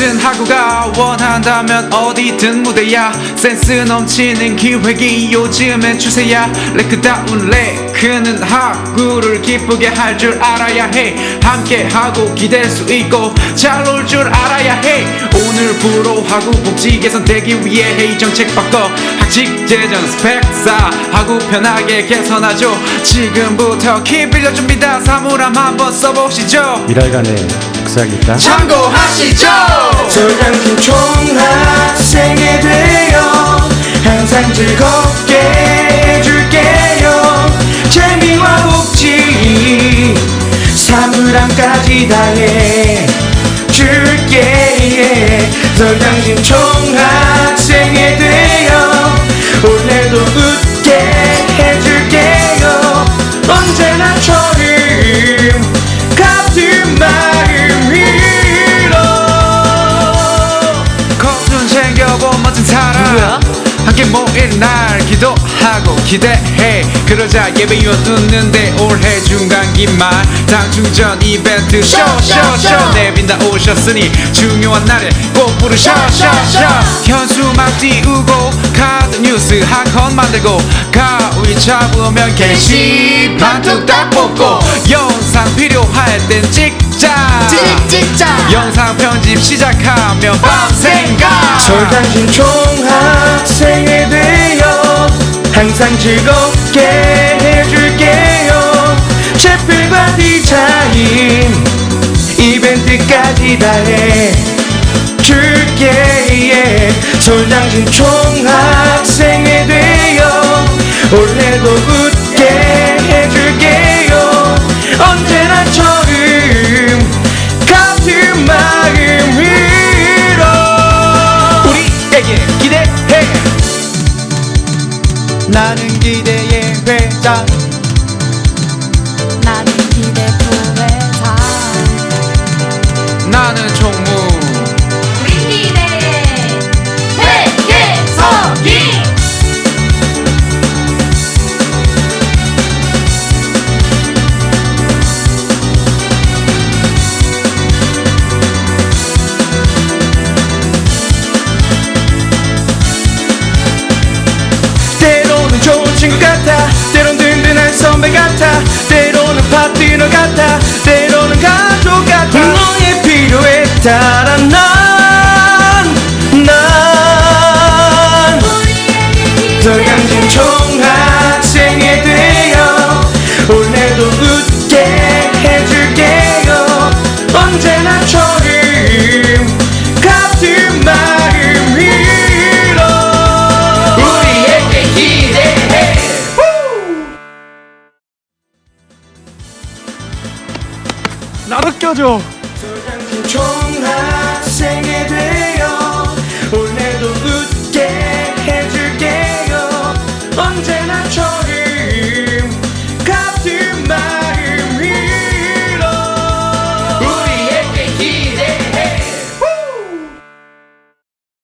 뭐든 하고가 원한다면 어디든 무대야? 센스 넘치는 기획이 요즘엔 추세야. 레크다운 레크는 하구를 기쁘게 할 줄 알아야 해. 함께 하고 기댈 수 있고 잘 놀 줄 알아야 해. 오늘부로 하구 복지 개선되기 위해 회의 정책 바꿔. 학직 재정 스펙 쌓아 하구 편하게 개선하죠. 지금부터 키 빌려줍니다. 사물함 한번 써보시죠. 일할간에 복사하겠다. 참고하시죠. 소장님 총학생이 되어 항상 즐겁게 해줄게요. 재미와 복지 사물함까지 다해 줄게 소장님 총학생이 되어 올해도 웃게 해줄게요. 언제나 처 함께 모일 날 기도하고 기대해. 그러자 예배위원 웃는데 올해 중간기말. 당충전 이벤트 쇼쇼쇼 내빈다 오셨으니 중요한 날에 꼭 부르셔셔셔 현수막 띄우고 카드 뉴스 한컷 만들고 가위 잡으면 게시판 뚝딱 뽑고 영상 필요할 땐 찍자. 찍 찍자. 영상 편집 시작하면 밤 생각. 설당신 총학생이 되어 항상 즐겁게 해줄게요. 채플과 디자인 이벤트까지 다 해줄게 솔장신 총학 나는 기대의 회장 친구 같아. 때론 든든한 선배 같아. 때로는 파트너 같아. 때로는 가족 같아. 너의 필요에 따라 난난 설강진 총학생이 되어 올해도 웃게 해줄게요. 언제나 처 나도 껴줘